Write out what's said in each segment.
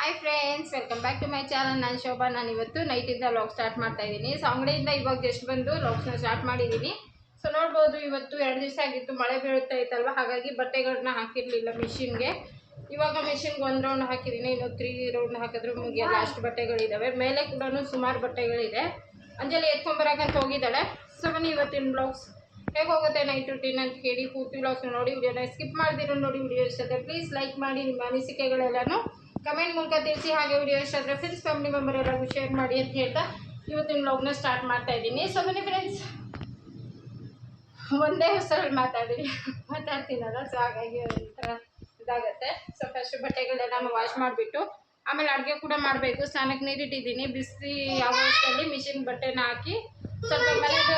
Hi friends welcome back to my channel ನಾನು ಶೋಭಾ. ನಾನು ಇವತ್ತು ನೈಟಿಂದ ಲಾಕ್ ಸ್ಟಾರ್ಟ್ ಮಾಡ್ತಾ ಇದ್ದೀನಿ. ಸೊ ಅಂಗಡಿಯಿಂದ ಇವಾಗ ಜಸ್ಟ್ ಬಂದು ಲಾಗ್ಸ್ನ ಸ್ಟಾರ್ಟ್ ಮಾಡಿದ್ದೀನಿ. ಸೊ ನೋಡ್ಬೋದು ಇವತ್ತು ಎರಡು ದಿವಸ ಆಗಿತ್ತು. ಮಳೆ ಬೀಳುತ್ತಾ ಇತ್ತಲ್ವ? ಹಾಗಾಗಿ ಬಟ್ಟೆಗಳನ್ನ ಹಾಕಿರಲಿಲ್ಲ ಮಿಷಿನ್ಗೆ ಇವಾಗ ಮಿಷಿನ್ಗೆ ಒಂದು ರೌಂಡ್ ಹಾಕಿದ್ದೀನಿ. ಇನ್ನು ತ್ರೀ ರೌಂಡ್ ಹಾಕಿದ್ರೆ ಮುಗಿಯಲ್ಲ. ಅಷ್ಟು ಬಟ್ಟೆಗಳಿದ್ದಾವೆ ಮೇಲೆ ಕೂಡ ಸುಮಾರು ಬಟ್ಟೆಗಳಿದೆ. ಅಂಜಲಿ ಎತ್ಕೊಂಡ್ಬರಕಂತ ಹೋಗಿದ್ದಾಳೆ. ಸೊ ಬನ್ನಿ ಇವತ್ತಿನ ಬ್ಲಾಗ್ಸ್ ಹೇಗೆ ಹೋಗುತ್ತೆ ನೈಟ್ ರುಟೀನ್ ಅಂತ ಹೇಳಿ ಪೂರ್ತಿ ಬ್ಲಾಗ್ಸ್ನ ನೋಡಿ ವಿಡಿಯೋನ ಸ್ಕಿಪ್ ಮಾಡಿದಿರೋ ನೋಡಿ ವಿಡಿಯೋ ಇಷ್ಟ ಪ್ಲೀಸ್ ಲೈಕ್ ಮಾಡಿ ನಿಮ್ಮ ಅನಿಸಿಕೆಗಳೆಲ್ಲನೂ ಕಮೆಂಟ್ ಮೂಲಕ ತಿಳಿಸಿ. ಹಾಗೆ ವಿಡಿಯೋ ಇಷ್ಟ ಆದರೆ ಫ್ರೆಂಡ್ಸ್ ಫ್ಯಾಮಿಲಿ ಮೆಂಬರ್ ಎಲ್ಲರಿಗೂ ಶೇರ್ ಮಾಡಿ ಅಂತ ಹೇಳ್ತಾ ಇವತ್ತಿನ ಬ್ಲಾಗ್ನ ಸ್ಟಾರ್ಟ್ ಮಾಡ್ತಾ ಇದ್ದೀನಿ. ಸೊ ಬನ್ನಿ ಫ್ರೆಂಡ್ಸ್ ಒಂದೇ ಹೆಸರಲ್ಲಿ ಮಾತಾಡಿ ಮಾತಾಡ್ತೀನಲ್ಲ ಸೊ ಹಾಗಾಗಿ ಒಂಥರ ಇದಾಗುತ್ತೆ. ಸೊ ಫಸ್ಟ್ ಬಟ್ಟೆಗಳೆಲ್ಲ ವಾಶ್ ಮಾಡಿಬಿಟ್ಟು, ಆಮೇಲೆ ಅಡುಗೆ ಕೂಡ ಮಾಡಬೇಕು. ಸ್ನಾನಕ್ಕೆ ನೀರಿಟ್ಟಿದ್ದೀನಿ. ಬಿಸಿ ಯಾವ ಮಿಷಿನ್ ಬಟ್ಟೆನ ಹಾಕಿ ಸ್ವಲ್ಪ ಮನೆದು,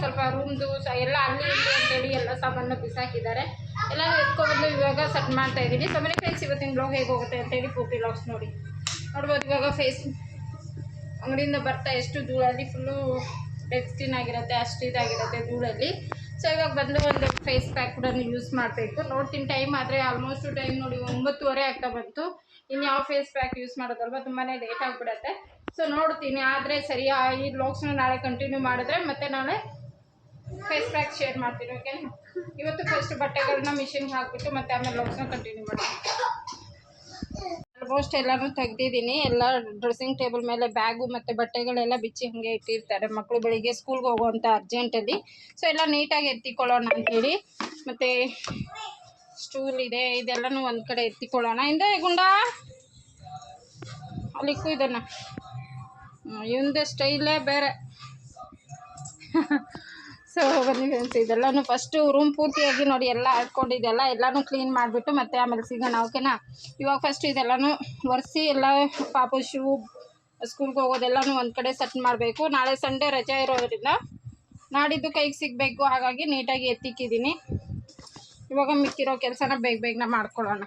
ಸ್ವಲ್ಪ ರೂಮ್ದು ಸ ಎಲ್ಲ ಅಲ್ಲಿ ಇಲ್ಲಿ ಅಂತೇಳಿ ಎಲ್ಲ ಸಾಮಾನು ಬಿಸಾಕಿದ್ದಾರೆ. ಎಲ್ಲ ಎತ್ಕೊಂಡು ಇವಾಗ ಸೆಟ್ ಮಾಡ್ತಾ ಇದ್ದೀನಿ ಸೊ ಮನೆ ಫ್ರೆಂಡ್ಸ್ ಇವತ್ತಿನ ಬ್ಲಾಗ್ ಹೇಗೆ ಹೋಗುತ್ತೆ ಅಂತೇಳಿ ಪೂರ್ತಿ ಬ್ಲಾಗ್ಸ್ ನೋಡಿ. ನೋಡ್ಬೋದು ಇವಾಗ ಫೇಸ್ ಅಂಗಡಿಯಿಂದ ಬರ್ತಾ ಎಷ್ಟು ಧೂಳಲ್ಲಿ ಫುಲ್ಲು ಡೆಡ್ ಸ್ಕಿನ್ ಆಗಿರುತ್ತೆ, ಅಷ್ಟು ಇದಾಗಿರುತ್ತೆ ಧೂಳಲ್ಲಿ. ಸೊ ಇವಾಗ ಬಂದು ಒಂದು ಫೇಸ್ ಪ್ಯಾಕ್ ಕೂಡ ಯೂಸ್ ಮಾಡಬೇಕು. ನೋಡ್ತೀನಿ ಟೈಮ್ ಆದರೆ ಆಲ್ಮೋಸ್ಟ್ ಟೈಮ್ ನೋಡಿ ಒಂಬತ್ತುವರೆ ಆಗ್ತಾ ಬಂತು. ಇನ್ನು ಯಾವ ಫೇಸ್ ಪ್ಯಾಕ್ ಯೂಸ್ ಮಾಡೋದಲ್ವ? ತುಂಬಾ ಲೇಟ್ ಆಗಿಬಿಡತ್ತೆ. ಸೊ ನೋಡ್ತೀನಿ. ಆದರೆ ಸರಿ ಈ ಬ್ಲಾಗ್ಸ್ನ ನಾಳೆ ಕಂಟಿನ್ಯೂ ಮಾಡಿದ್ರೆ ಮತ್ತೆ ನಾಳೆ ಫೇಸ್ ಪ್ಯಾಕ್ ಶೇರ್ ಮಾಡ್ತೀನಿ ಓಕೆ ಇವತ್ತು ಫಸ್ಟ್ ಬಟ್ಟೆಗಳನ್ನ ಮಿಷಿನ್ಗೆ ಹಾಕ್ಬಿಟ್ಟು ಮತ್ತೆ ಆಮೇಲೆ ಬ್ಲಾಗ್ಸ್ನ ಕಂಟಿನ್ಯೂ ಮಾಡ್ತೀನಿ. ಆಲ್ಮೋಸ್ಟ್ ಎಲ್ಲಾನು ತೆಗ್ದಿದ್ದೀನಿ. ಎಲ್ಲ ಡ್ರೆಸ್ಸಿಂಗ್ ಟೇಬಲ್ ಮೇಲೆ ಬ್ಯಾಗು ಮತ್ತು ಬಟ್ಟೆಗಳೆಲ್ಲ ಬಿಚ್ಚಿ ಹಾಗೆ ಇಟ್ಟಿರ್ತಾರೆ. ಮಕ್ಕಳು ಬೆಳಿಗ್ಗೆ ಸ್ಕೂಲ್ಗೆ ಹೋಗುವಂಥ ಅರ್ಜೆಂಟಲ್ಲಿ ಸೊ ಎಲ್ಲ ನೀಟಾಗಿ ಎತ್ತಿಕೊಳ್ಳೋಣ ಅಂತೇಳಿ ಮತ್ತು ಸ್ಟೂಲ್ ಇದೆ, ಇದೆಲ್ಲನೂ ಒಂದು ಕಡೆ ಎತ್ತಿಕೊಳ್ಳೋಣ. ಹಿಂದೆ ಗುಂಡ? ಅಲ್ಲಿಕ್ಕೂ ಇದನ್ನು. ಇವಂದೇ ಸ್ಟೈಲೇ ಬೇರೆ. ಸೊ ಬನ್ನಿ ಫ್ರೆಂಡ್ಸ್ ಇದೆಲ್ಲನೂ ಫಸ್ಟು ರೂಮ್ ಪೂರ್ತಿಯಾಗಿ ನೋಡಿ, ಎಲ್ಲ ಹಾಕ್ಕೊಂಡಿದ್ದೆಲ್ಲ ಎಲ್ಲನೂ ಕ್ಲೀನ್ ಮಾಡಿಬಿಟ್ಟು ಮತ್ತೆ ಆಮೇಲೆ ಸಿಗೋಣ ಓಕೆನಾ ಇವಾಗ ಫಸ್ಟ್ ಇದೆಲ್ಲನೂ ಒರೆಸಿ, ಎಲ್ಲ ಪಾಪು ಶೂ ಸ್ಕೂಲ್ಗೆ ಹೋಗೋದೆಲ್ಲನೂ ಒಂದು ಕಡೆ ಸೆಟ್ ಮಾಡಬೇಕು. ನಾಳೆ ಸಂಡೇ ರಜೆ ಇರೋದ್ರಿಂದ ನಾಡಿದ್ದು ಕೈಗೆ ಸಿಗಬೇಕು, ಹಾಗಾಗಿ ನೀಟಾಗಿ ಎತ್ತಿಕ್ಕಿದ್ದೀನಿ. ಇವಾಗ ಮಿಕ್ಕಿರೋ ಕೆಲಸನ ಬೇಗ ಬೇಗನೆ ಮಾಡ್ಕೊಳ್ಳೋಣ.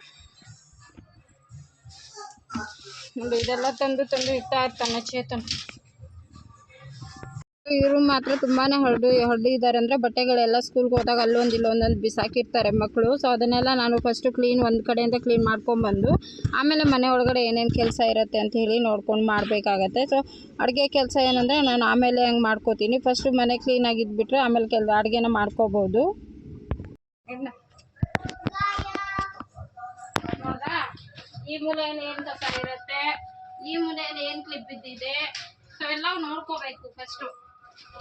ನೋಡಿ, ಇದೆಲ್ಲ ತಂದು ತಂದು ಇಡ್ತಾ ಇರ್ತಾನೆ ಚೇತನ್. ಇವರು ಮಾತ್ರ ತುಂಬಾನೇ ಹರಡು ಹರಡಿದ್ದಾರೆ ಅಂದರೆ ಬಟ್ಟೆಗಳೆಲ್ಲ ಸ್ಕೂಲ್ಗೆ ಹೋದಾಗ ಅಲ್ಲೊಂದು ಇಲ್ಲೊಂದೊಂದು ಬಿಸಾಕಿರ್ತಾರೆ ಮಕ್ಕಳು ಸೊ ಅದನ್ನೆಲ್ಲ ನಾನು ಫಸ್ಟು ಕ್ಲೀನ್ ಒಂದು ಕಡೆಯಿಂದ ಕ್ಲೀನ್ ಮಾಡ್ಕೊಂಬಂದು, ಆಮೇಲೆ ಮನೆ ಒಳಗಡೆ ಏನೇನು ಕೆಲಸ ಇರುತ್ತೆ ಅಂತ ಹೇಳಿ ನೋಡ್ಕೊಂಡು ಮಾಡಬೇಕಾಗತ್ತೆ. ಸೊ ಅಡುಗೆ ಕೆಲಸ ಏನಂದರೆ ನಾನು ಆಮೇಲೆ ಹಂಗೆ ಮಾಡ್ಕೋತೀನಿ. ಫಸ್ಟು ಮನೆ ಕ್ಲೀನ್ ಆಗಿದ್ಬಿಟ್ರೆ ಆಮೇಲೆ ಕೆಲ ಅಡುಗೆನ ಮಾಡ್ಕೋಬೋದು. ಈ ಮೂಲೆಯಲ್ಲಿ ಏನು ಕಸ ಇರುತ್ತೆ? ಈ ಮೂಲೆಯಲ್ಲಿ ಏನು ಕ್ಲಿಪ್ ಬಿದ್ದಿದೆ ಸೊ ಎಲ್ಲ ನೋಡ್ಕೋಬೇಕು ಫಸ್ಟು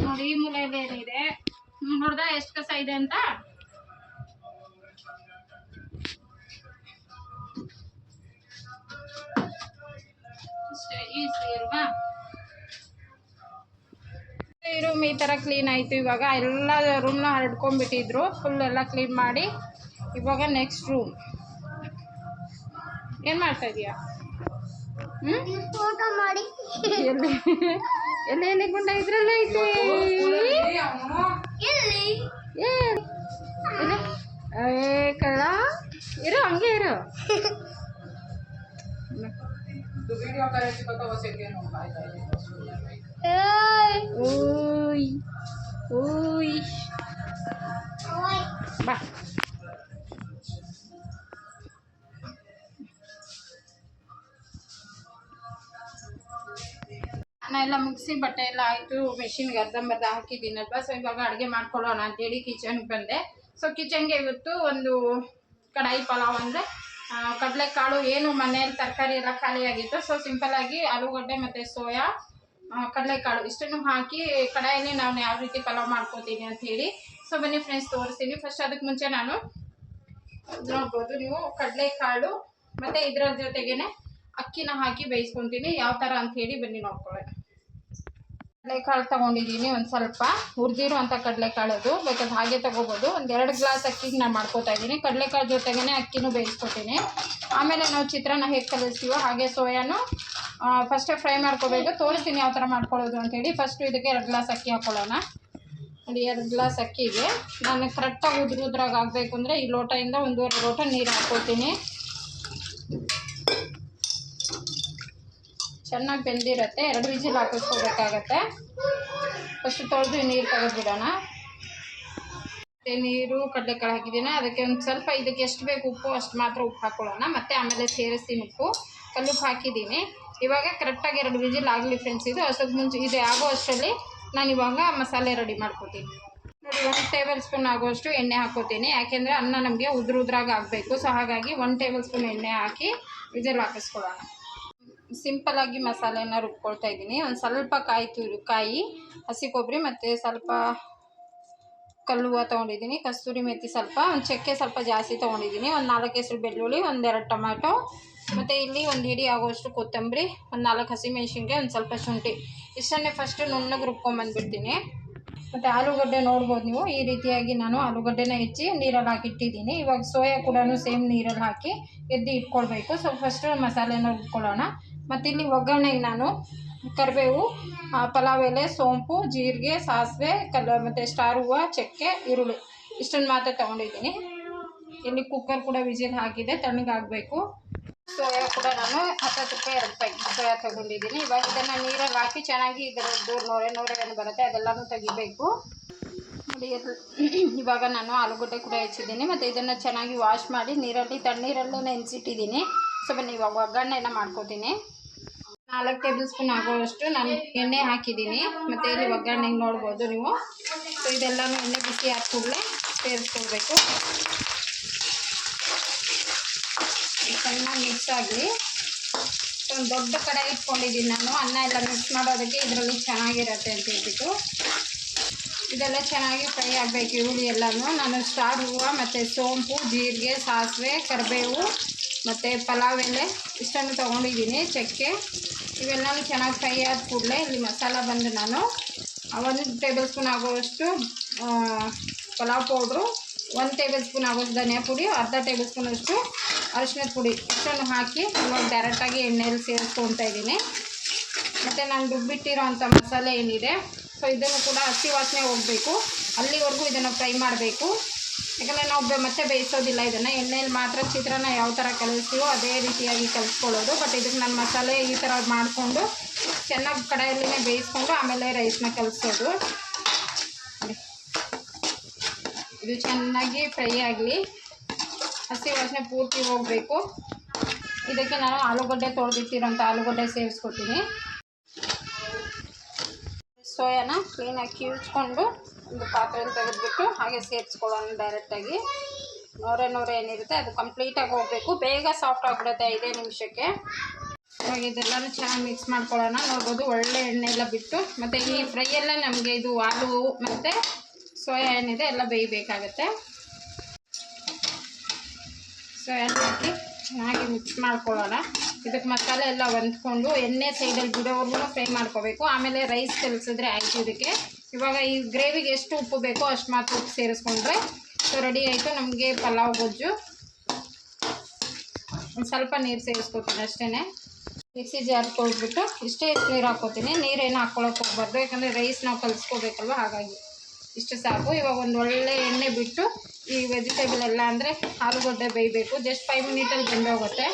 ನೋಡಿ, ಈ ಮೂಲೆಯಲ್ಲಿ ಏನಿದೆ? ನೋಡ್ದ ಎಷ್ಟು ಕಸ ಇದೆ ಅಂತ? ಈಸಿ ಅಲ್ವಾ? ರೂಮ್ ಈ ಥರ ಕ್ಲೀನ್ ಆಯಿತು. ಇವಾಗ ಎಲ್ಲ ರೂಮ್ನ ಹರಡ್ಕೊಂಡ್ಬಿಟ್ಟಿದ್ರು. ಫುಲ್ ಎಲ್ಲ ಕ್ಲೀನ್ ಮಾಡಿ. ಇವಾಗ ನೆಕ್ಸ್ಟ್ ರೂಮ್ ಏನು ಮಾಡ್ತಾ ಇದೀಯಾ? ಹ್ಞೂ ಫೋಟೋ ಮಾಡಿ ಎಲ್ಲಿ? ಎಲ್ಲಿ ಎಲ್ಲಿ ಗುಂಡ ಇದ್ರಲ್ಲೇ ಐತಿ ಎಲ್ಲಿ? ಏ ಇಲ್ಲಿ. ಏ ಕಳ್ಳ ಇರು ಹಂಗೆ ಇರು. ಏಯ್. ಓಯ್ ಓಯ್. ಓಯ್. ಬಾ. ನಾನೆಲ್ಲ ಮುಗಿಸಿ ಬಟ್ಟೆ ಎಲ್ಲ ಆಯಿತು ಮೆಷಿನ್ಗೆ ಅರ್ಧಂಬರ್ಧ ಹಾಕಿದ್ದೀನಲ್ವ ಸೊ ಇವಾಗ ಅಡುಗೆ ಮಾಡ್ಕೊಳ್ಳೋಣ ಅಂತೇಳಿ ಕಿಚನ್ಗೆ ಬಂದೆ. ಸೊ ಕಿಚನ್ಗೆ ಇವತ್ತು ಒಂದು ಕಡಾಯಿ ಪಲಾವ್ ಅಂದರೆ ಕಡಲೆಕಾಳು ಏನು ಮನೆಯಲ್ಲಿ ತರಕಾರಿ ಎಲ್ಲ ಖಾಲಿಯಾಗಿತ್ತು ಸೊ ಸಿಂಪಲ್ಲಾಗಿ ಆಲೂಗಡ್ಡೆ ಮತ್ತು ಸೋಯಾ ಕಡಲೆಕಾಳು ಇಷ್ಟನ್ನು ಹಾಕಿ ಕಡಾಯಲ್ಲಿ ನಾನು ಯಾವ ರೀತಿ ಪಲಾವ್ ಮಾಡ್ಕೋತೀನಿ ಅಂತ ಹೇಳಿ. ಸೊ ಬನ್ನಿ ಫ್ರೆಂಡ್ಸ್ ತೋರಿಸ್ತೀನಿ. ಫಸ್ಟ್ ಅದಕ್ಕೆ ಮುಂಚೆ ನಾನು ನೋಡ್ಬೋದು ನೀವು ಕಡಲೆಕಾಳು ಮತ್ತು ಇದರ ಜೊತೆಗೇನೆ ಅಕ್ಕಿನ ಹಾಕಿ ಬೇಯಿಸ್ಕೊತೀನಿ. ಯಾವ ಥರ ಅಂತ ಹೇಳಿ ಬನ್ನಿ ನೋಡ್ಕೊಳ್ಳೋಣ. ಕಡಲೆಕಾಳು ತೊಗೊಂಡಿದ್ದೀನಿ ಒಂದು ಸ್ವಲ್ಪ. ಹುರಿದಿರೋ ಅಂಥ ಅದು. ಬೇಕಾದ್ರೆ ಹಾಗೆ ತೊಗೋಬೋದು. ಒಂದು ಎರಡು ಗ್ಲಾಸ್ ಅಕ್ಕಿಗೆ ನಾನು ಮಾಡ್ಕೋತಾ ಇದ್ದೀನಿ. ಕಡಲೆಕಾಳು ಜೊತೆಗೇ ಅಕ್ಕಿನೂ ಬೇಯಿಸ್ಕೊತೀನಿ. ಆಮೇಲೆ ನಾವು ಚಿತ್ರಾನ್ನ ಹೇಗೆ ಕಲಿಸ್ತೀವೋ ಹಾಗೆ ಸೋಯಾನು ಫಸ್ಟೇ ಫ್ರೈ ಮಾಡ್ಕೋಬೇಕು. ತೋರಿಸ್ತೀನಿ ಯಾವ ಥರ ಮಾಡ್ಕೊಳ್ಳೋದು ಅಂತೇಳಿ. ಫಸ್ಟು ಇದಕ್ಕೆ ಎರಡು ಗ್ಲಾಸ್ ಅಕ್ಕಿ ಹಾಕ್ಕೊಳ್ಳೋಣ ನೋಡಿ ಎರಡು ಗ್ಲಾಸ್ ಅಕ್ಕಿಗೆ ನಾನು ಕರೆಕ್ಟಾಗಿ ಉದ್ರುದ್ರಾಗ ಆಗಬೇಕು ಅಂದರೆ ಈ ಲೋಟದಿಂದ ಒಂದೂವರೆ ಲೋಟ ನೀರು ಹಾಕ್ಕೊಳ್ತೀನಿ ಚೆನ್ನಾಗಿ ಬೆಂದಿರುತ್ತೆ, ಎರಡು ವಿಜಿಲ್ ಹಾಕಿಸ್ಕೋಬೇಕಾಗತ್ತೆ. ಫಸ್ಟ್ ತೊಳೆದು ನೀರು ತೆಗೆದ್ಬಿಡೋಣ. ಮತ್ತೆ ನೀರು, ಕಡಲೆಕಾಳು ಹಾಕಿದ್ದೀನಿ? ಅದಕ್ಕೆ ಒಂದು ಸ್ವಲ್ಪ ಇದಕ್ಕೆ ಎಷ್ಟು ಬೇಕು ಉಪ್ಪು, ಅಷ್ಟು ಮಾತ್ರ ಉಪ್ಪು ಹಾಕ್ಕೊಳ್ಳೋಣ ಮತ್ತು ಆಮೇಲೆ ಸೇರಿಸ್ತೀನಿ ಉಪ್ಪು. ಕಲ್ಲುಪ್ಪು ಹಾಕಿದ್ದೀನಿ. ಇವಾಗ ಕರೆಕ್ಟಾಗಿ ಎರಡು ವಿಜಿಲ್ ಆಗಲಿ ಫ್ರೆಂಡ್ಸ್ ಇದು ಅಷ್ಟೊತ್ತು ಮುಂಚೆ ಇದು ಆಗೋ ಅಷ್ಟರಲ್ಲಿ ನಾನು ಇವಾಗ ಮಸಾಲೆ ರೆಡಿ ಮಾಡ್ಕೊತೀನಿ. ನೋಡಿ, ಒಂದು ಟೇಬಲ್ ಸ್ಪೂನ್ ಆಗುವಷ್ಟು ಎಣ್ಣೆ ಹಾಕೋತೀನಿ ಯಾಕೆಂದರೆ ಅನ್ನ ನಮಗೆ ಉದ್ರ ಉದ್ರಾಗ ಆಗಬೇಕು. ಸೊ, ಹಾಗಾಗಿ ಒಂದು ಟೇಬಲ್ ಸ್ಪೂನ್ ಎಣ್ಣೆ ಹಾಕಿ ವಿಜಿಲ್ ಹಾಕಿಸ್ಕೊಳ್ಳೋಣ ಸಿಂಪಲ್ಲಾಗಿ ಮಸಾಲೆನ ರುಬ್ಕೊಳ್ತಾ ಇದ್ದೀನಿ. ಒಂದು ಸ್ವಲ್ಪ ಕಾಯಿ ತುರು, ಕಾಯಿ, ಹಸಿ ಕೊಬ್ಬರಿ ಮತ್ತು ಸ್ವಲ್ಪ ಕಲ್ಲುವ ತೊಗೊಂಡಿದ್ದೀನಿ. ಕಸ್ತೂರಿ ಮೆಥಿ ಸ್ವಲ್ಪ, ಒಂದು ಚಕ್ಕೆ ಸ್ವಲ್ಪ ಜಾಸ್ತಿ ತೊಗೊಂಡಿದ್ದೀನಿ. ಒಂದು ನಾಲ್ಕು ಹೆಸರು ಬೆಳ್ಳುಳ್ಳಿ ಒಂದೆರಡು ಟೊಮ್ಯಾಟೊ. ಮತ್ತು ಇಲ್ಲಿ ಒಂದು ಹಿಡಿ ಆಗೋಷ್ಟು ಕೊತ್ತಂಬರಿ, ಒಂದು ನಾಲ್ಕು ಹಸಿಮೆಣ್ಸಿನ್ಕಾಯಿ, ಒಂದು ಸ್ವಲ್ಪ ಶುಂಠಿ. ಇಷ್ಟನ್ನೇ ಫಸ್ಟು ನುಣ್ಣಗೆ ರುಬ್ಕೊಂಬಂದ್ಬಿಡ್ತೀನಿ ಮತ್ತು ಆಲೂಗಡ್ಡೆ ನೋಡ್ಬೋದು ನೀವು. ಈ ರೀತಿಯಾಗಿ ನಾನು ಆಲೂಗಡ್ಡೆನ ಹೆಚ್ಚಿ ನೀರಲ್ಲಿ ಹಾಕಿಟ್ಟಿದ್ದೀನಿ. ಇವಾಗ ಸೋಯಾ ಕೂಡ ಸೇಮ್ ನೀರಲ್ಲಿ ಹಾಕಿ ಎದ್ದು ಇಟ್ಕೊಳ್ಬೇಕು. ಸೊ ಫಸ್ಟು ಮಸಾಲೆನ ರುಬ್ಕೊಳ್ಳೋಣ. ಮತ್ತು ಇಲ್ಲಿ ಒಗ್ಗರಣೆಗೆ ನಾನು, ಕರಿಬೇವು ಪಲಾವ್ ಎಲೆ, ಸೋಂಪು, ಜೀರಿಗೆ, ಸಾಸಿವೆ ಕಲ್ಲ ಮತ್ತು ಸ್ಟಾರ್ ಹೂವು, ಚಕ್ಕೆ, ಈರುಳ್ಳಿ. ಇಷ್ಟನ್ನು ಮಾತ್ರ ತೊಗೊಂಡಿದ್ದೀನಿ. ಇಲ್ಲಿ ಕುಕ್ಕರ್ ಕೂಡ ವಿಜಿಲ್ ಹಾಕಿದೆ ತಣ್ಣಗಾಗಬೇಕು ಸೋಯಾ ಕೂಡ ನಾನು ಹತ್ತತ್ತು ರೂಪಾಯಿ, ಎರಡು ರೂಪಾಯಿ ಸೋಯಾ ತೊಗೊಂಡಿದ್ದೀನಿ. ಇವಾಗ ಇದನ್ನು ನೀರಲ್ಲಿ ಹಾಕಿ ಚೆನ್ನಾಗಿ ಇದರದ್ದು ನೋರೆ ನೋರೆ ಏನು ಬರುತ್ತೆ, ಅದೆಲ್ಲನೂ ತೆಗಿಬೇಕು. ನೋಡಿ ಇವಾಗ ನಾನು ಆಲೂಗಡ್ಡೆ ಕೂಡ ಹೆಚ್ಚಿದ್ದೀನಿ. ಮತ್ತು ಇದನ್ನು ಚೆನ್ನಾಗಿ ವಾಶ್ ಮಾಡಿ ನೀರಲ್ಲಿ, ತಣ್ಣೀರಲ್ಲೂ ನೆನೆಸಿಟ್ಟಿದ್ದೀನಿ. ಸೊ ಬನ್ನಿ, ಇವಾಗ ಎಲ್ಲ ಮಾಡ್ಕೋತೀನಿ. ನಾಲ್ಕು ಟೇಬಲ್ ಸ್ಪೂನ್ ಆಗೋವಷ್ಟು ನಾನು ಎಣ್ಣೆ ಹಾಕಿದ್ದೀನಿ. ಮತ್ತು ಇಲ್ಲಿ ಒಗ್ಗರಣೆಗೆ ನೋಡ್ಬೋದು ನೀವು. ಸೊ ಇದೆಲ್ಲನೂ ಎಣ್ಣೆ ಬಿಸಿ ಹಾಕಿ ಕೂಡಲೇ ಸೇರಿಸ್ಕೊಳ್ಬೇಕು. ಚೆನ್ನಾಗಿ ಮಿಕ್ಸ್ ಆಗಲಿ. ಒಂದು ದೊಡ್ಡ ಕಡೆ ಇಟ್ಕೊಂಡಿದ್ದೀನಿ ನಾನು. ಅನ್ನ ಎಲ್ಲ ಮಿಕ್ಸ್ ಮಾಡೋದಕ್ಕೆ ಇದರಲ್ಲಿ ಚೆನ್ನಾಗಿರತ್ತೆ ಅಂತ ಹೇಳ್ಬಿಟ್ಟು. ಇದೆಲ್ಲ ಚೆನ್ನಾಗಿ ಫ್ರೈ ಆಗಬೇಕು, ಈರುಳ್ಳಿ ಎಲ್ಲನೂ. ನಾನು ಸ್ಟಾರ್ ಹೂವು, ಮತ್ತು ಸೋಂಪು, ಜೀರಿಗೆ, ಸಾಸಿವೆ, ಕರಿಬೇವು, ಮತ್ತು ಪಲಾವ್ ಎಲೆ ಇಷ್ಟನ್ನು ತೊಗೊಂಡಿದ್ದೀನಿ, ಚಕ್ಕೆ. ಇವೆಲ್ಲನೂ ಚೆನ್ನಾಗಿ ಫ್ರೈ ಆದ ಕೂಡಲೇ ಇಲ್ಲಿ ಮಸಾಲ ಬಂದು ನಾನು ಒಂದು ಟೇಬಲ್ ಸ್ಪೂನ್ ಆಗುವಷ್ಟು ಪಲಾವ್ ಪೌಡ್ರು ಒಂದು ಟೇಬಲ್ ಸ್ಪೂನ್ ಆಗೋಷ್ಟು ಧನಿಯಾ ಪುಡಿ, ಅರ್ಧ ಟೇಬಲ್ ಸ್ಪೂನ್ ಅಷ್ಟು ಅರಿಶಿನದ ಪುಡಿ ಇಷ್ಟನ್ನು ಹಾಕಿ ಇವಾಗ ಡೈರೆಕ್ಟಾಗಿ ಎಣ್ಣೆಯಲ್ಲಿ ಸೇರಿಸ್ಕೊತಾ ಇದ್ದೀನಿ. ಮತ್ತು ನಾನು ರುಬ್ಬಿಟ್ಟಿರೋ ಅಂಥ ಮಸಾಲೆ ಏನಿದೆ ಸೊ ಇದನ್ನು ಕೂಡ ಹಸಿ ವಾಸನೆ ಹೋಗಬೇಕು. ಅಲ್ಲಿವರೆಗೂ ಇದನ್ನು ಫ್ರೈ ಮಾಡಬೇಕು. ಯಾಕಂದರೆ ನಾವು ಮತ್ತೆ ಬೇಯಿಸೋದಿಲ್ಲ ಇದನ್ನು. ಎಣ್ಣೆಯಲ್ಲಿ ಮಾತ್ರ ಚಿತ್ರಾನ್ನ ಯಾವ ಥರ ಕಲಿಸ್ತೀವೋ ಅದೇ ರೀತಿಯಾಗಿ ಕಲಿಸ್ಕೊಳ್ಳೋದು. ಬಟ್ ಇದಕ್ಕೆ ನಾನು ಮಸಾಲೆ ಈ ಥರ ಮಾಡಿಕೊಂಡು ಚೆನ್ನಾಗಿ ಕಡಾಯಲ್ಲಿನೇ ಬೇಯಿಸ್ಕೊಂಡು ಆಮೇಲೆ ರೈಸ್ನ ಕಲಿಸೋದು. ಇದು ಚೆನ್ನಾಗಿ ಫ್ರೈ ಆಗಲಿ. ಹಸಿ ವಾಸನೆ ಪೂರ್ತಿ ಹೋಗಬೇಕು. ಇದಕ್ಕೆ ನಾನು ಆಲೂಗಡ್ಡೆ ತೊಳೆದಿಟ್ಟಿರೋಂಥ ಆಲೂಗಡ್ಡೆ ಸೇರಿಸ್ಕೊತೀನಿ. ಸೋಯಾನ ಕ್ಲೀನಾಗಿ ಕಿವುಚ್ಕೊಂಡು ಒಂದು ಪಾತ್ರೆಯಲ್ಲಿ ತೆಗೆದುಬಿಟ್ಟು ಹಾಗೆ ಸೇರಿಸ್ಕೊಳ್ಳೋಣ ಡೈರೆಕ್ಟಾಗಿ ನೂರೆ ನೂರೆ ಏನಿರುತ್ತೆ ಅದು ಕಂಪ್ಲೀಟಾಗಿ ಹೋಗಬೇಕು. ಬೇಗ ಸಾಫ್ಟ್ ಆಗಿಬಿಡುತ್ತೆ ಐದೇ ನಿಮಿಷಕ್ಕೆ. ಇವಾಗ ಇದೆಲ್ಲನೂ ಚೆನ್ನಾಗಿ ಮಿಕ್ಸ್ ಮಾಡ್ಕೊಳ್ಳೋಣ. ನೋಡ್ಬೋದು ಒಳ್ಳೆ ಎಣ್ಣೆ ಎಲ್ಲ ಬಿಟ್ಟು, ಮತ್ತು ಈ ಫ್ರೈಯಲ್ಲೇ ನಮಗೆ ಇದು ಆಲೂ ಮತ್ತು ಸೋಯಾ ಏನಿದೆ ಎಲ್ಲ ಬೇಯಬೇಕಾಗತ್ತೆ. ಸೋಯಾ ಎಲ್ಲ ಹಾಕಿ ಚೆನ್ನಾಗಿ ಮಿಕ್ಸ್ ಮಾಡ್ಕೊಳ್ಳೋಣ. ಇದಕ್ಕೆ ಮಸಾಲೆ ಎಲ್ಲ ಹೊಂದ್ಕೊಂಡು ಎಣ್ಣೆ ಸೈಡಲ್ಲಿ ಬಿಡೋವರೆಗೂ ಫ್ರೈ ಮಾಡ್ಕೋಬೇಕು. ಆಮೇಲೆ ರೈಸ್ ಕಲಿಸಿದ್ರೆ ಆಯಿತು ಇದಕ್ಕೆ. ಇವಾಗ ಈ ಗ್ರೇವಿಗೆ ಎಷ್ಟು ಉಪ್ಪು ಬೇಕೋ ಅಷ್ಟು ಮಾತ್ರ ಉಪ್ಪು ಸೇರಿಸ್ಕೊಂಡ್ರೆ ಸೊ ರೆಡಿ ಆಯಿತು ನಮಗೆ ಪಲಾವ್ ಗೊಜ್ಜು. ಒಂದು ಸ್ವಲ್ಪ ನೀರು ಸೇರಿಸ್ಕೊತೀನಿ ಅಷ್ಟೇ ಮಿಕ್ಸಿ ಜಾರ್ ತೊಳೆದ್ಬಿಟ್ಟು ಇಷ್ಟೇ ನೀರು ಹಾಕ್ಕೋತೀನಿ. ನೀರೇನು ಹಾಕ್ಕೊಳಕ್ಕೆ ಹೋಗ್ಬಾರ್ದು. ಯಾಕಂದರೆ ರೈಸ್ ನಾವು ಕಲಿಸ್ಕೋಬೇಕಲ್ವ ಹಾಗಾಗಿ. ಇಷ್ಟು ಸಾಕು. ಇವಾಗ ಒಂದು ಒಳ್ಳೆ ಎಣ್ಣೆ ಬಿಟ್ಟು ಈ ವೆಜಿಟೇಬಲ್ ಎಲ್ಲ ಅಂದರೆ ಆಲೂಗಡ್ಡೆ ಬೇಯಬೇಕು. ಜಸ್ಟ್ ಫೈವ್ ಮಿನಿಟಲ್ಲಿ ಬೆಂದೋಗುತ್ತೆ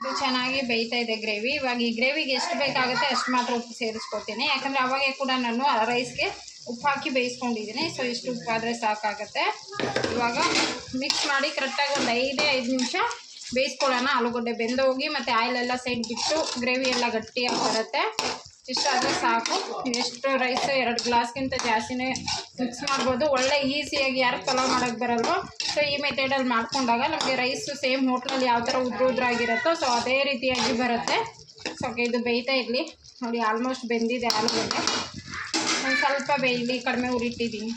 ಇದು ಚೆನ್ನಾಗಿ ಬೇಯ್ತಾ ಇದೆ ಗ್ರೇವಿ. ಇವಾಗ ಈ ಗ್ರೇವಿಗೆ ಎಷ್ಟು ಬೇಕಾಗುತ್ತೆ ಅಷ್ಟು ಮಾತ್ರ ಉಪ್ಪು ಸೇರಿಸ್ಕೊತೀನಿ ಯಾಕಂದರೆ ಅವಾಗೆ ಕೂಡ ನಾನು ಆ ರೈಸ್ಗೆ ಉಪ್ಪು ಹಾಕಿ ಬೇಯಿಸ್ಕೊಂಡಿದ್ದೀನಿ. ಸೊ ಇಷ್ಟು ಉಪ್ಪು ಆದರೆ ಸಾಕಾಗುತ್ತೆ. ಇವಾಗ ಮಿಕ್ಸ್ ಮಾಡಿ ಕರೆಕ್ಟಾಗಿ ಒಂದು ಐದೇ, ಐದು ನಿಮಿಷ ಬೇಯಿಸ್ಕೊಳ್ಳೋಣ. ಆಲೂಗಡ್ಡೆ ಬೆಂದೋಗಿ ಮತ್ತು ಆಯಿಲ್ ಎಲ್ಲ ಸೈಡ್ ಬಿಟ್ಟು ಗ್ರೇವಿ ಎಲ್ಲ ಗಟ್ಟಿಯಾಗಿ ಬರುತ್ತೆ. ಇಷ್ಟಾದರೆ ಸಾಕು. ಎಷ್ಟು ರೈಸ್ ಎರಡು ಗ್ಲಾಸ್ಗಿಂತ ಜಾಸ್ತಿನೇ ಮಿಕ್ಸ್ ಮಾಡ್ಬೋದು. ಒಳ್ಳೆ ಈಸಿಯಾಗಿ ಯಾರು ಪಲಾವ್ ಮಾಡೋಕ್ಕೆ ಬರಲ್ವೋ ಸೊ, ಈ ಮೆಥಡಲ್ಲಿ ಮಾಡ್ಕೊಂಡಾಗ ನಮಗೆ ರೈಸು ಸೇಮ್ ಹೋಟ್ಲಲ್ಲಿ ಯಾವ ಥರ ಉದ್ರ ಉದ್ರಾಗಿರುತ್ತೋ ಸೊ ಅದೇ ರೀತಿಯಾಗಿ ಬರುತ್ತೆ. ಸೊ ಇದು ಬೇಯ್ತಾ ಇರಲಿ. ನೋಡಿ ಆಲ್ಮೋಸ್ಟ್ ಬೆಂದಿದೆ ಆಲೂಗಡ್ಡೆ. ಒಂದು ಸ್ವಲ್ಪ ಬೇಯಲಿ, ಕಡಿಮೆ ಉರಿಟ್ಟಿದ್ದೀನಿ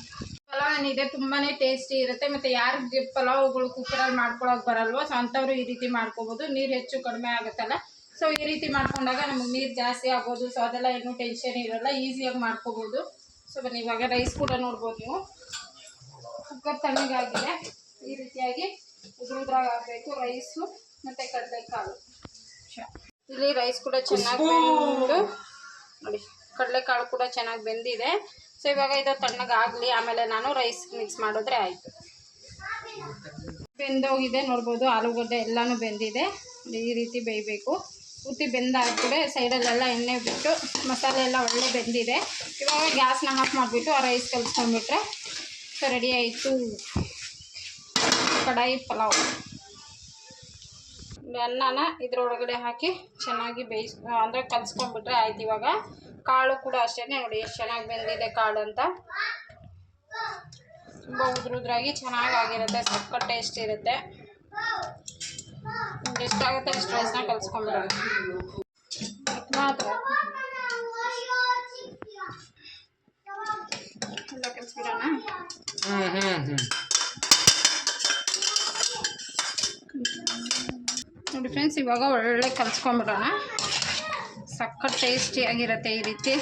ಪಲಾವ್ ಏನಿದೆ ತುಂಬಾ ಟೇಸ್ಟಿ ಇರುತ್ತೆ. ಮತ್ತು ಯಾರಿಗೆ ಪಲಾವ್ಗಳು ಕುಕ್ಕರಲ್ಲಿ ಮಾಡ್ಕೊಳಕ್ಕೆ ಬರಲ್ವೋ ಸೊ ಅಂಥವ್ರು ಈ ರೀತಿ ಮಾಡ್ಕೋಬೋದು. ನೀರು ಹೆಚ್ಚು ಕಡಿಮೆ ಆಗುತ್ತಲ್ಲ. ಸೊ ಈ ರೀತಿ ಮಾಡ್ಕೊಂಡಾಗ ನಮಗೆ ನೀರು ಜಾಸ್ತಿ ಆಗ್ಬೋದು ಸೊ ಅದೆಲ್ಲ ಏನೂ ಟೆನ್ಷನ್ ಇರೋಲ್ಲ. ಈಸಿಯಾಗಿ ಮಾಡ್ಕೋಬೋದು. ಸೊ ಬನ್ನಿ, ಇವಾಗ ರೈಸ್ ಕೂಡ ನೋಡ್ಬೋದು ನೀವು. ಕುಕ್ಕರ್ ತಣ್ಣಗಾಗಿದೆ. ಈ ರೀತಿಯಾಗಿ ಆಗಬೇಕು ರೈಸು ಮತ್ತು ಕಡಲೆಕಾಳು. ಇಲ್ಲಿ ರೈಸ್ ಕೂಡ ಚೆನ್ನಾಗಿ ಬೆಂದು ನೋಡಿ ಕಡಲೆಕಾಳು ಕೂಡ ಚೆನ್ನಾಗಿ ಬೆಂದಿದೆ. ಸೊ ಇವಾಗ ಇದು ತಣ್ಣಗಾಗಲಿ ಆಮೇಲೆ ನಾನು ರೈಸ್ ಮಿಕ್ಸ್ ಮಾಡಿದ್ರೆ ಆಯಿತು. ಬೆಂದೋಗಿದೆ ನೋಡ್ಬೋದು ಆಲೂಗಡ್ಡೆ ಎಲ್ಲನೂ ಬೆಂದಿದೆ. ಈ ರೀತಿ ಬೇಯಬೇಕು. ಉತ್ತಿ ಬೆಂದಾಗ್ಬಿಟ್ಟು ಸೈಡಲ್ಲೆಲ್ಲ ಎಣ್ಣೆ ಬಿಟ್ಟು ಮಸಾಲೆ ಎಲ್ಲ ಒಳ್ಳೆ ಬೆಂದಿದೆ. ಇವಾಗ ಗ್ಯಾಸ್ನ ಆಫ್ ಮಾಡಿಬಿಟ್ಟು ಆ ರೈಸ್ ಕಲಿಸ್ಕೊಂಡ್ಬಿಟ್ರೆ ಸೊ ರೆಡಿ ಆಯಿತು. ಕಡಾಯಿ ಪಲಾವ್. ಅನ್ನನ ಇದ್ರೊಳಗಡೆ ಹಾಕಿ ಚೆನ್ನಾಗಿ ಬೇಯಿಸ್, ಅಂದರೆ ಕಲಿಸ್ಕೊಂಡ್ಬಿಟ್ರೆ ಆಯ್ತು ಇವಾಗ. ಕಾಳು ಕೂಡ ಅಷ್ಟೇ ನೋಡಿ, ಎಷ್ಟು ಚೆನ್ನಾಗಿ ಬೆಂದಿದೆ ಕಾಳು ಅಂತ. ತುಂಬ ಉದ್ರುದ್ರಾಗಿ ಚೆನ್ನಾಗಿ ಆಗಿರುತ್ತೆ ಸಕ್ಕ ಟೇಸ್ಟ್ ಇರುತ್ತೆ ಎಷ್ಟಾಗುತ್ತೆ ಅಷ್ಟು ರೈಸ್ನ ಕಲಿಸ್ಕೊಂಡ್ಬಿಡೋದು ಮಾತ್ರ ಕಲಿಸ್ಬಿಡೋಣ? ಹ್ಮ್ ಹ್ಮ್ ಹ್ಮ್. ನೋಡಿ ಫ್ರೆಂಡ್ಸ್, ಇವಾಗ ಒಳ್ಳೆ ಕಲಿಸ್ಕೊಂಡ್ಬಿಡೋಣ ಟೇಸ್ಟಿ ಟೇಸ್ಟಿಯಾಗಿರುತ್ತೆ ಈ ರೀತಿ.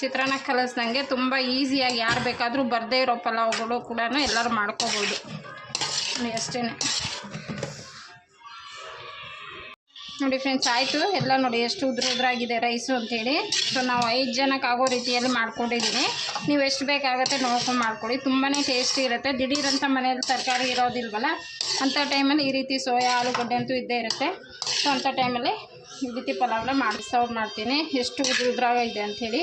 ಚಿತ್ರಾನ್ನ ಕಲಿಸ್ದಂಗೆ ತುಂಬ ಈಸಿಯಾಗಿ ಯಾರು ಬೇಕಾದರೂ ಬರದೇ ಇರೋ ಪಲಾವ್ಗಳು ಕೂಡ ಎಲ್ಲರೂ ಮಾಡ್ಕೋಬೋದು. ಅಷ್ಟೇ ನೋಡಿ ಫ್ರೆಂಡ್ಸ್ ಆಯಿತು. ಎಲ್ಲ ನೋಡಿ ಎಷ್ಟು ಉದ್ರ ಉದ್ರಾಗಿದೆ ರೈಸು ಅಂತೇಳಿ. ಸೊ ನಾವು ಐದು ಜನಕ್ಕೆ ಆಗೋ ರೀತಿಯಲ್ಲಿ ಮಾಡ್ಕೊಂಡಿದ್ದೀನಿ ನೀವು ಎಷ್ಟು ಬೇಕಾಗುತ್ತೆ ನೋಡ್ಕೊಂಡು ಮಾಡ್ಕೊಳ್ಳಿ. ತುಂಬಾ ಟೇಸ್ಟಿ ಇರುತ್ತೆ. ದಿಢೀರಂಥ ಮನೆಯಲ್ಲಿ ತರಕಾರಿ ಇರೋದಿಲ್ವಲ್ಲ, ಅಂಥ ಟೈಮಲ್ಲಿ ಈ ರೀತಿ ಸೋಯಾ, ಆಲೂಗಡ್ಡೆ ಅಂತೂ ಇದ್ದೇ ಇರುತ್ತೆ. ಸೊ ಅಂಥ ಟೈಮಲ್ಲಿ ಈ ರೀತಿ ಪಲಾವ್ನ ಮಾಡಿ ಸರ್ವ್ ಮಾಡ್ತೀನಿ. ಎಷ್ಟು ಉದ್ರ ಉದ್ರಾಗ ಇದೆ ಅಂಥೇಳಿ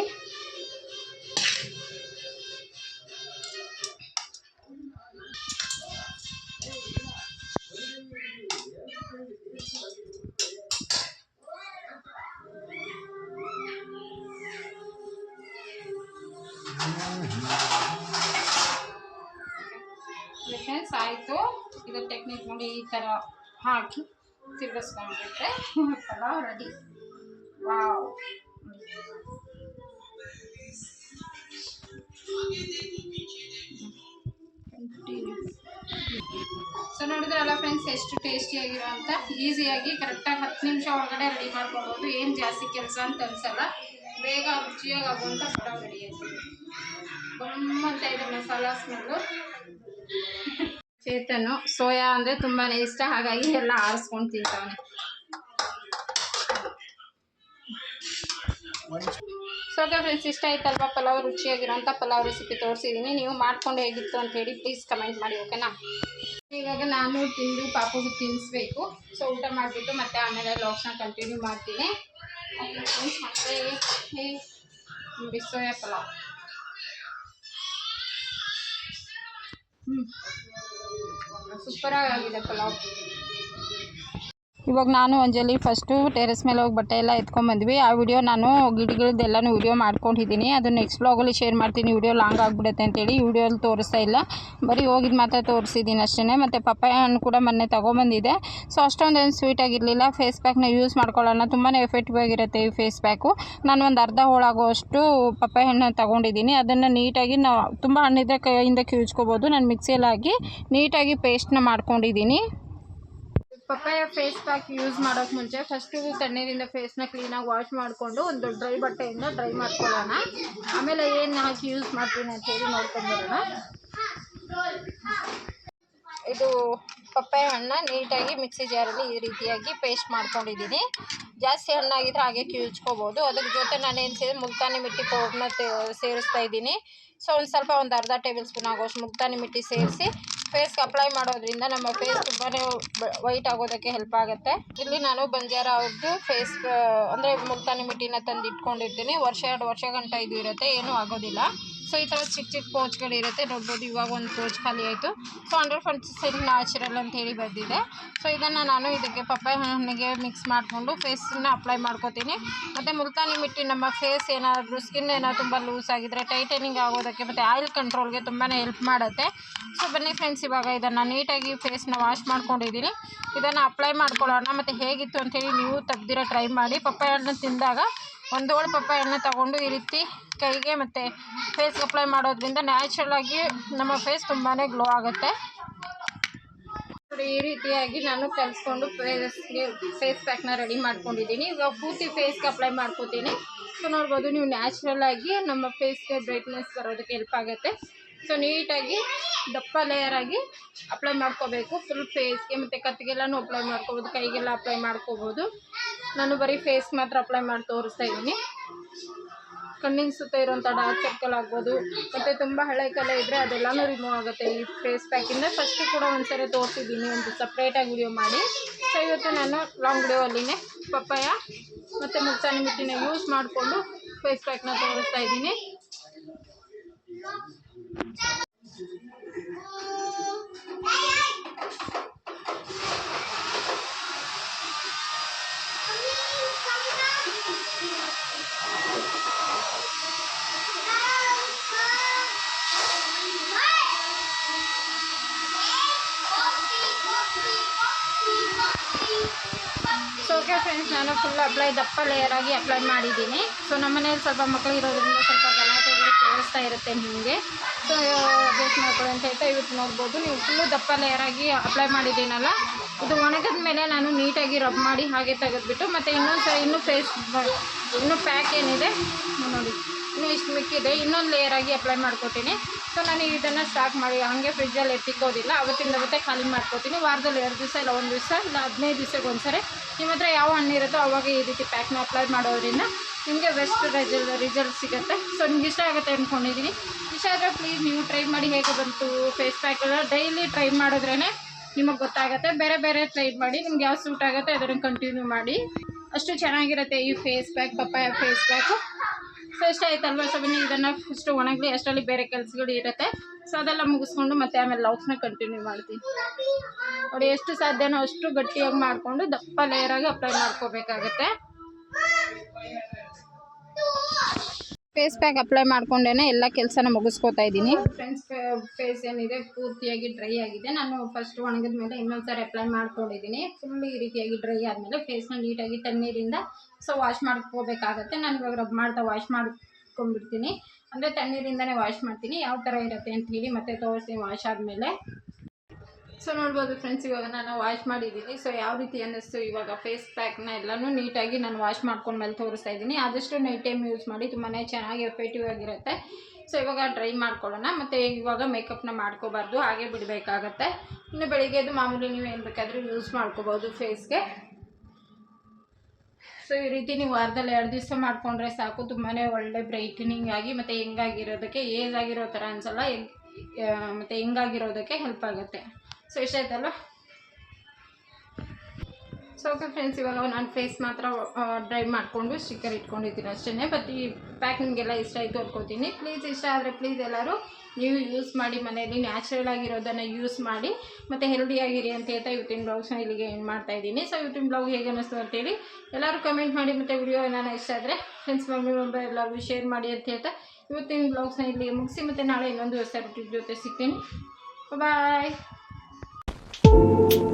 ಈ ಥರ ಹಾಕಿ ತಿರ್ಗಿಸ್ಕೊಂಡ್ಬಿಟ್ರೆ ಪಲಾವ್ ರೆಡಿ ವಾವ್. ಸೊ ನೋಡಿದ್ರಲ್ಲ ಫ್ರೆಂಡ್ಸ್ ಎಷ್ಟು ಟೇಸ್ಟಿಯಾಗಿರೋ ಅಂತ? ಈಸಿಯಾಗಿ ಕರೆಕ್ಟಾಗಿ ಹತ್ತು ನಿಮಿಷ ಒಳಗಡೆ ರೆಡಿ ಮಾಡ್ಕೊಬೋದು. ಏನು ಜಾಸ್ತಿ ಕೆಲಸ ಅಂತ ಅನ್ಸಲ್ಲ. ಬೇಗ ರುಚಿಯಾಗಿ ಆಗುವಂಥ ಪಲಾವ್ ರೆಡಿ ಆಯ್ತು. ಗಮ್ಮಂತ ಇದೆ ಮಸಾಲ ಸ್ಮೆಲ್ಲು ಚೇತನು ಸೋಯಾ ಅಂದರೆ ತುಂಬಾ ಇಷ್ಟ. ಹಾಗಾಗಿ ಎಲ್ಲ ಆರಿಸ್ಕೊಂಡು ತಿಂತಾವನೆ. ಸೊ ಫ್ರೆಂಡ್ಸ್ ಇಷ್ಟ ಆಯ್ತಲ್ವಾ ಪಲಾವ್ ರುಚಿಯಾಗಿರೋಂಥ ಪಲಾವ್ ರೆಸಿಪಿ ತೋರಿಸಿದ್ದೀನಿ ನೀವು ಮಾಡ್ಕೊಂಡು ಹೇಗಿತ್ತು ಅಂತ ಹೇಳಿ ಪ್ಲೀಸ್ ಕಮೆಂಟ್ ಮಾಡಿ ಓಕೆನಾ ಇವಾಗ ನಾನು ತಿಂದು ಪಾಪುಗೆ ತಿನ್ನಿಸ್ಬೇಕು ಸೊ ಊಟ ಮಾಡಿಬಿಟ್ಟು ಮತ್ತೆ ಆಮೇಲೆ ಲಾಕ್ಸ್ನ ಕಂಟಿನ್ಯೂ ಮಾಡ್ತೀನಿ. ಮತ್ತೆ ಸೋಯಾ ಪಲಾವ್. ಹ್ಞೂ ಸೂಪರಾಗಿ ಆಗಿದೆ ಪಲಾವ್ ಇವಾಗ ನಾನು ಅಂಜಲಿ ಫಸ್ಟು ಟೆರೆಸ್ ಮೇಲೆ ಹೋಗಿ ಬಟ್ಟೆ ಎಲ್ಲ ಎತ್ಕೊಂಬಂದ್ವಿ. ಆ ವಿಡಿಯೋ ನಾನು ಗಿಡಗಳದ್ದೆಲ್ಲನೂ ವಿಡಿಯೋ ಮಾಡ್ಕೊಂಡಿದ್ದೀನಿ. ಅದು ನೆಕ್ಸ್ಟ್ ಬ್ಲಾಗಲ್ಲಿ ಶೇರ್ ಮಾಡ್ತೀನಿ. ವಿಡಿಯೋ ಲಾಂಗ್ ಆಗಿಬಿಡುತ್ತೆ ಅಂತೇಳಿ ವಿಡಿಯೋಲಿ ತೋರಿಸ್ತಾ ಇಲ್ಲ. ಬರೀ ಹೋಗಿದ್ದು ಮಾತ್ರ ತೋರಿಸಿದ್ದೀನಿ ಅಷ್ಟೇ ಮತ್ತು ಪಪ್ಪಾಯ ಹಣ್ಣು ಕೂಡ ಮೊನ್ನೆ ತೊಗೊಂಬಂದಿದೆ. ಸೊ ಅಷ್ಟೊಂದೇನು ಸ್ವೀಟ್ ಆಗಿರಲಿಲ್ಲ. ಫೇಸ್ ಪ್ಯಾಕ್ನ ಯೂಸ್ ಮಾಡ್ಕೊಳ್ಳೋಣ. ತುಂಬಾ ಎಫೆಕ್ಟಿವ್ ಆಗಿರುತ್ತೆ ಈ ಫೇಸ್ ಪ್ಯಾಕು ನಾನು ಒಂದು ಅರ್ಧ ಹೋಳಾಗುವಷ್ಟು ಪಪ್ಪಾಯ ಹಣ್ಣು ತೊಗೊಂಡಿದ್ದೀನಿ ಅದನ್ನು ನೀಟಾಗಿ ನಾವು ತುಂಬ ಹಣ್ಣಿದ್ರೆ ಕೈಯಿಂದ ಕಿವುಚ್ಕೋಬೋದು. ನಾನು ಮಿಕ್ಸಿಯಲ್ಲಿ ನೀಟಾಗಿ ಪೇಸ್ಟ್ನ ಮಾಡ್ಕೊಂಡಿದ್ದೀನಿ ಪಪ್ಪಾಯ ಫೇಸ್ ಪ್ಯಾಕ್ ಯೂಸ್ ಮಾಡೋಕ್ಕೆ ಮುಂಚೆ ಫಸ್ಟು ತಣ್ಣೀರಿಂದ ಫೇಸ್ನ ಕ್ಲೀನಾಗಿ ವಾಶ್ ಮಾಡಿಕೊಂಡು ಒಂದು ಡ್ರೈ ಬಟ್ಟೆಯಿಂದ ಡ್ರೈ ಮಾಡ್ಕೊಳ್ಳೋಣ. ಆಮೇಲೆ ಏನು ಹಾಕಿ ಯೂಸ್ ಮಾಡ್ತೀನಿ ಅಂತ ಅಂತೇಳಿ ನೋಡ್ಕೊಂಡ್ಬರೋಣ ಇದು ಪಪ್ಪಾಯ ಹಣ್ಣನ್ನ ನೀಟಾಗಿ ಮಿಕ್ಸಿ ಜಾರಲ್ಲಿ ಈ ರೀತಿಯಾಗಿ ಪೇಸ್ಟ್ ಮಾಡ್ಕೊಂಡಿದ್ದೀನಿ. ಜಾಸ್ತಿ ಹಣ್ಣಾಗಿದ್ದರೆ ಹಾಗೆ ಕಿವುಚ್ಕೋಬೋದು ಅದ್ರ ಜೊತೆ ನಾನು ಏನು ಸೇರಿ ಮುಲ್ತಾನಿ ಮಿಟ್ಟಿ ಪೌಡ್ರನ್ನ ಸೇರಿಸ್ತಾ ಇದ್ದೀನಿ. ಸೊ ಒಂದು ಸ್ವಲ್ಪ ಒಂದು ಅರ್ಧ ಟೇಬಲ್ ಸ್ಪೂನ್ ಆಗೋಷ್ಟು ಮುಲ್ತಾನಿ ಮಿಟ್ಟಿ ಸೇರಿಸಿ ಫೇಸ್ಗೆ ಅಪ್ಲೈ ಮಾಡೋದ್ರಿಂದ ನಮ್ಮ ಫೇಸ್ ತುಂಬಾ ವೈಟ್ ಆಗೋದಕ್ಕೆ ಹೆಲ್ಪ್ ಆಗುತ್ತೆ. ಇಲ್ಲಿ ನಾನು ಬಂಜಾರ ಅವ್ರದ್ದು ಫೇಸ್ ಅಂದರೆ ಮುಲ್ತಾನಿ ಮಿಟ್ಟಿನ ತಂದು ಇಟ್ಕೊಂಡಿರ್ತೀನಿ ವರ್ಷ, ಎರಡು ವರ್ಷ ಗಂಟ ಇದು ಇರುತ್ತೆ, ಏನೂ ಆಗೋದಿಲ್ಲ. ಸೊ ಈ ಥರ ಚಿಕ್ಕ ಚಿಕ್ಕ ಪೋಚ್ಗಳಿರುತ್ತೆ ನೋಡ್ಬೋದು ಇವಾಗ ಒಂದು ಪೋಚ್ ಖಾಲಿ ಆಯಿತು. ಸೊ ಹಂಡ್ರೆಡ್ ಪರ್ಸೆಂಟ್ ನ್ಯಾಚುರಲ್ ಅಂತ ಹೇಳಿ ಬಂದಿದೆ. ಸೊ ಇದನ್ನು ನಾನು ಇದಕ್ಕೆ ಪಪ್ಪಾಯ ಹಣ್ಣಿಗೆ ಮಿಕ್ಸ್ ಮಾಡಿಕೊಂಡು ಫೇಸನ್ನ ಅಪ್ಲೈ ಮಾಡ್ಕೋತೀನಿ. ಮತ್ತು ಮುಲ್ತಾನಿ ಮಿಟ್ಟಿ ನಮ್ಮ ಫೇಸ್ ಏನಾದರೂ ಸ್ಕಿನ್ ಏನಾದ್ರು ತುಂಬ ಲೂಸ್ ಆಗಿದ್ರೆ ಟೈಟನಿಂಗ್ ಆಗೋದಕ್ಕೆ ಮತ್ತು ಆಯಿಲ್ ಕಂಟ್ರೋಲ್ಗೆ ತುಂಬಾ ಹೆಲ್ಪ್ ಮಾಡುತ್ತೆ. ಸೊ ಬನ್ನಿ ಫ್ರೆಂಡ್ಸ್ ಇವಾಗ ಇದನ್ನು ನೀಟಾಗಿ ಫೇಸ್ನ ವಾಶ್ ಮಾಡ್ಕೊಂಡಿದ್ದೀನಿ. ಇದನ್ನು ಅಪ್ಲೈ ಮಾಡ್ಕೊಳ್ಳೋಣ. ಮತ್ತು ಹೇಗಿತ್ತು ಅಂತೇಳಿ ನೀವು ತೆಗ್ದಿರೋ ಟ್ರೈ ಮಾಡಿ. ಪಪ್ಪಾಯ ಹಣ್ಣು ತಿಂದಾಗ ಒಂದು ಹೋಳು ಪಪ್ಪಾಯ ಹಣ್ಣು ತಗೊಂಡು ಈ ರೀತಿ ಕೈಗೆ ಮತ್ತು ಫೇಸ್ಗೆ ಅಪ್ಲೈ ಮಾಡೋದ್ರಿಂದ ನ್ಯಾಚುರಲ್ ಆಗಿ ನಮ್ಮ ಫೇಸ್ ತುಂಬಾ ಗ್ಲೋ ಆಗುತ್ತೆ. ಈ ರೀತಿಯಾಗಿ ನಾನು ಕಲಿಸ್ಕೊಂಡು ಫೇಸ್ಗೆ ಫೇಸ್ ಪ್ಯಾಕ್ನ ರೆಡಿ ಮಾಡ್ಕೊಂಡಿದ್ದೀನಿ. ಇವಾಗ ಪೂರ್ತಿ ಫೇಸ್ಗೆ ಅಪ್ಲೈ ಮಾಡ್ಕೋತೀನಿ. ಸೊ ನೋಡ್ಬೋದು, ನೀವು ನ್ಯಾಚುರಲ್ ಆಗಿ ನಮ್ಮ ಫೇಸ್ಗೆ ಬ್ರೈಟ್ನೆಸ್ ಬರೋದಕ್ಕೆ ಹೆಲ್ಪ್ ಆಗುತ್ತೆ. ಸೊ ನೀಟಾಗಿ ದಪ್ಪ ಲೇಯರ್ ಆಗಿ ಅಪ್ಲೈ ಮಾಡ್ಕೋಬೇಕು. ಫುಲ್ ಫೇಸ್ಗೆ ಮತ್ತು ಕತ್ತಿಗೆಲ್ಲನೂ ಅಪ್ಲೈ ಮಾಡ್ಕೋಬೋದು, ಕೈಗೆಲ್ಲ ಅಪ್ಲೈ ಮಾಡ್ಕೋಬೋದು. ನಾನು ಬರೀ ಫೇಸ್ ಮಾತ್ರ ಅಪ್ಲೈ ಮಾಡಿ ತೋರಿಸ್ತಾ ಇದ್ದೀನಿ. ಕಣ್ಣಿನ ಸುತ್ತ ಇರೋಂಥ ಡಾರ್ಕ್ ಸರ್ಕಲ್ ಆಗ್ಬೋದು, ಮತ್ತು ತುಂಬ ಹಳೆ ಕಲೆ ಇದ್ದರೆ ಅದೆಲ್ಲನೂ ರಿಮೂವ್ ಆಗುತ್ತೆ ಈ ಫೇಸ್ ಪ್ಯಾಕಿಂದ ಫಸ್ಟು ಕೂಡ ಒಂದ್ಸರಿ ತೋರಿಸಿದ್ದೀನಿ, ಒಂದು ಸಪ್ರೇಟಾಗಿ ವಿಡಿಯೋ ಮಾಡಿ. ಸೊ ಇವತ್ತು ನಾನು ಲಾಂಗ್ ಡೇವಲ್ಲಿನೇ ಪಪ್ಪಾಯ ಮತ್ತು ಮುಲ್ತಾನಿ ಮಿಟ್ಟಿನ ಯೂಸ್ ಮಾಡಿಕೊಂಡು ಫೇಸ್ ಪ್ಯಾಕ್ನ ತೋರಿಸ್ತಾ ಇದ್ದೀನಿ. ಸೊ ಓಕೆ ನಾನು ಫುಲ್ ಅಪ್ಲೈ ದಪ್ಪ ಲೇಯರ್ ಆಗಿ ಅಪ್ಲೈ ಮಾಡಿದ್ದೀನಿ. ಸೊ ನಮ್ಮ ಸ್ವಲ್ಪ ಮಕ್ಕಳು ಇರೋದ್ರಿಂದ ಸ್ವಲ್ಪ ಗಲಾಟೆಗಳು ಕೇಳಿಸ್ತಾ ಇರುತ್ತೆ ನಿಮಗೆ. ಸೊ ಅಡ್ಜಸ್ಟ್ ಮಾಡ್ಕೊಳ್ಳಿ ಅಂತ ಹೇಳ್ತಾ ಇವತ್ತು ನೋಡ್ಬೋದು. ನೀವು ಫುಲ್ಲು ದಪ್ಪ ಲೇಯರ್ ಆಗಿ ಅಪ್ಲೈ ಮಾಡಿದ್ದೀನಲ್ಲ? ಇದು ಒಣಗಿದ ಮೇಲೆ ನಾನು ನೀಟಾಗಿ ರಬ್ ಮಾಡಿ ಹಾಗೆ ತೆಗೆದುಬಿಟ್ಟು ಮತ್ತು ಇನ್ನೊಂದು ಸರಿ ಇನ್ನೂ ಫೇಸ್ ಇನ್ನೂ ಪ್ಯಾಕ್ ಏನಿದೆ, ನೋಡಿ. ಇನ್ನೂ ಇಷ್ಟು ಮಿಕ್ಕಿದೆ. ಇನ್ನೊಂದು ಲೇಯರಾಗಿ ಅಪ್ಲೈ ಮಾಡ್ಕೊತೀನಿ. ಸೊ ನಾನು ಇದನ್ನು ಸ್ಟಾಕ್ ಮಾಡಿ, ಹಾಗೆ ಫ್ರಿಜ್ಜಲ್ಲಿ ಎತ್ತಿಕ್ಕೋದಿಲ್ಲ. ಅವತ್ತಿಂದ ಅವತ್ತೇ ಖಾಲಿ ಮಾಡ್ಕೊತೀನಿ. ವಾರದಲ್ಲಿ ಎರಡು ದಿವಸ ಇಲ್ಲ, ಒಂದು ದಿವಸ ಇಲ್ಲ, ಹದಿನೈದು ದಿವಸಕ್ಕೆ ಒಂದ್ಸರಿ. ನಿಮ್ಮ ಹತ್ರ ಯಾವ ಹಣ್ಣು ಇರುತ್ತೋ ಅವಾಗ ಈ ರೀತಿ ಪ್ಯಾಕ್ನ ಅಪ್ಲೈ ಮಾಡೋದ್ರಿಂದ ನಿಮಗೆ ಬೆಸ್ಟ್ ರಿಸಲ್ಟ್ ರಿಸಲ್ಟ್ ಸಿಗುತ್ತೆ. ಸೊ ನಿಮ್ಗೆ ಇಷ್ಟ ಆಗುತ್ತೆ ಅಂದ್ಕೊಂಡಿದ್ದೀನಿ ಇಷ್ಟ ಆದರೆ ಪ್ಲೀಸ್ ನೀವು ಟ್ರೈ ಮಾಡಿ ಹೇಗೆ ಬಂತು ಫೇಸ್ ಪ್ಯಾಕ್ ಡೈಲಿ ಟ್ರೈ ಮಾಡಿದ್ರೇ ನಿಮಗೆ ಗೊತ್ತಾಗುತ್ತೆ. ಬೇರೆ ಬೇರೆ ಟ್ರೈ ಮಾಡಿ, ನಿಮ್ಗೆ ಯಾವ ಸೂಟ್ ಆಗುತ್ತೆ ಅದನ್ನು ಕಂಟಿನ್ಯೂ ಮಾಡಿ. ಅಷ್ಟು ಚೆನ್ನಾಗಿರುತ್ತೆ ಈ face pack papaya face pack so ಇಷ್ಟ ಆಯ್ತಲ್ವ? ಸೊ ಬನ್ನಿ, ಇದನ್ನು ಫಸ್ಟು ಒಣಗಲಿ, ಅಷ್ಟರಲ್ಲಿ ಬೇರೆ ಕೆಲಸಗಳು ಇರುತ್ತೆ. ಸೊ ಅದೆಲ್ಲ ಮುಗಿಸ್ಕೊಂಡು ಮತ್ತೆ ಆಮೇಲೆ ಲೌಕ್ಸ್ನ ಕಂಟಿನ್ಯೂ ಮಾಡ್ತೀನಿ. ನೋಡಿ, ಎಷ್ಟು ಸಾಧ್ಯನೋ ಅಷ್ಟು ಗಟ್ಟಿಯಾಗಿ ಮಾಡಿಕೊಂಡು ದಪ್ಪ ಲೇಯರಾಗಿ ಅಪ್ಲೈ ಮಾಡ್ಕೋಬೇಕಾಗತ್ತೆ. ಫೇಸ್ ಪ್ಯಾಕ್ ಅಪ್ಲೈ ಮಾಡ್ಕೊಂಡೇನೆ ಎಲ್ಲ ಕೆಲಸನ ಮುಗಿಸ್ಕೊತಾ ಇದ್ದೀನಿ. ಫ್ರೆಂಡ್ಸ್ ಫೇಸ್ ಏನಿದೆ, ಪೂರ್ತಿಯಾಗಿ ಡ್ರೈ ಆಗಿದೆ. ನಾನು ಫಸ್ಟ್ ಒಣಗಿದ ಮೇಲೆ ಇನ್ನೊಂದು ಸಾರಿ ಅಪ್ಲೈ ಮಾಡ್ಕೊಂಡಿದ್ದೀನಿ. ಫುಲ್ ಈ ರೀತಿಯಾಗಿ ಡ್ರೈ ಆದಮೇಲೆ ಫೇಸ್ನ ನೀಟಾಗಿ ತಣ್ಣೀರಿಂದ ಸೊ ವಾಶ್ ಮಾಡ್ಕೋಬೇಕಾಗತ್ತೆ. ನಾನು ಇವಾಗ ರಬ್ ಮಾಡ್ತಾ ವಾಶ್ ಮಾಡ್ಕೊಂಡ್ಬಿಡ್ತೀನಿ. ಅಂದರೆ ತಣ್ಣೀರಿಂದನೇ ವಾಶ್ ಮಾಡ್ತೀನಿ. ಯಾವ ಥರ ಇರುತ್ತೆ ಅಂತ ಹೇಳಿ ಮತ್ತೆ ತೋರಿಸಿ ವಾಶ್ ಆದಮೇಲೆ. ಸೊ ನೋಡ್ಬೋದು ಫ್ರೆಂಡ್ಸ್ ಇವಾಗ ನಾನು ವಾಶ್ ಮಾಡಿದ್ದೀನಿ. ಸೊ ಯಾವ ರೀತಿ ಅನ್ನಿಸ್ತು ಇವಾಗ ಫೇಸ್ ಪ್ಯಾಕ್ನ ಎಲ್ಲನೂ ನೀಟಾಗಿ ನಾನು ವಾಶ್ ಮಾಡ್ಕೊಂಡ್ಮೇಲೆ ತೋರಿಸ್ತಾ ಇದ್ದೀನಿ. ಆದಷ್ಟು ನೈಟ್ ಟೈಮ್ ಯೂಸ್ ಮಾಡಿ ತುಂಬಾ ಚೆನ್ನಾಗಿ ಎಫೆಕ್ಟಿವ್ ಆಗಿರುತ್ತೆ. ಸೊ ಇವಾಗ ಡ್ರೈ ಮಾಡ್ಕೊಳ್ಳೋಣ. ಮತ್ತು ಇವಾಗ ಮೇಕಪ್ನ ಮಾಡ್ಕೋಬಾರ್ದು. ಹಾಗೆ ಬಿಡಬೇಕಾಗತ್ತೆ. ಇನ್ನು ಬೆಳಿಗ್ಗೆದು ಮಾಮೂಲಿ ನೀವು ಏನು ಬೇಕಾದರೂ ಯೂಸ್ ಮಾಡ್ಕೋಬೋದು ಫೇಸ್ಗೆ ಸೊ ಈ ರೀತಿ ನೀವು ವಾರದಲ್ಲಿ ಎರಡು ದಿವಸ ಮಾಡಿಕೊಂಡ್ರೆ ಸಾಕು. ತುಂಬಾ ಒಳ್ಳೆ ಬ್ರೈಟನಿಂಗ್ ಆಗಿ ಮತ್ತು ಹೆಂಗಾಗಿರೋದಕ್ಕೆ ಏಜ್ ಆಗಿರೋ ಥರ ಅನ್ಸಲ್ಲ. ಮತ್ತು ಹೆಂಗಾಗಿರೋದಕ್ಕೆ ಹೆಲ್ಪ್ ಆಗುತ್ತೆ. ಸೊ ಇಷ್ಟ ಆಯ್ತಲ್ವ ಸೊ ಓಕೆ ಫ್ರೆಂಡ್ಸ್ ಇವಾಗ ನಾನು ಫೇಸ್ ಮಾತ್ರ ಡ್ರೈ ಮಾಡಿಕೊಂಡು ಸ್ಟಿಕ್ಕರ್ ಇಟ್ಕೊಂಡಿದ್ದೀನಿ ಅಷ್ಟೇ ಬಟ್ ಈ ಪ್ಯಾಕ್ ನಿಮಗೆಲ್ಲ ಇಷ್ಟ ಆಯಿತು ಅನ್ಕೋತೀನಿ. ಪ್ಲೀಸ್ ಇಷ್ಟ ಆದರೆ ಪ್ಲೀಸ್ ಎಲ್ಲರೂ ನೀವು ಯೂಸ್ ಮಾಡಿ ಮನೆಯಲ್ಲಿ ನ್ಯಾಚುರಲ್ ಆಗಿರೋದನ್ನು ಯೂಸ್ ಮಾಡಿ. ಮತ್ತು ಹೆಲ್ದಿಯಾಗಿರಿ ಅಂತ ಹೇಳ್ತಾ ಇವತ್ತಿನ ಬ್ಲಾಗ್ಸ್ನ ಇಲ್ಲಿಗೆ ಏನು ಮಾಡ್ತಾ ಇದ್ದೀನಿ. ಸೊ ಇವತ್ತಿನ ಬ್ಲಾಗ್ ಹೇಗೆ ಅನ್ನಿಸ್ತು ಅಂತೇಳಿ ಎಲ್ಲರೂ ಕಮೆಂಟ್ ಮಾಡಿ ಮತ್ತು ವಿಡಿಯೋ ಏನಾರು ಇಷ್ಟ ಆದರೆ ಫ್ರೆಂಡ್ಸ್ ಮಮ್ಮಿ ಮೆಂಬರ್ ಎಲ್ಲರಿಗೂ ಶೇರ್ ಮಾಡಿ ಅಂತ ಹೇಳ್ತಾ ಇವತ್ತಿನ ಬ್ಲಾಗ್ಸ್ನ ಇಲ್ಲಿ ಮುಗಿಸಿ ಮತ್ತು ನಾಳೆ ಇನ್ನೊಂದು ಹೊಸ ಜೊತೆ ಸಿಗ್ತೀನಿ. ಬಾಯ್ Thank you.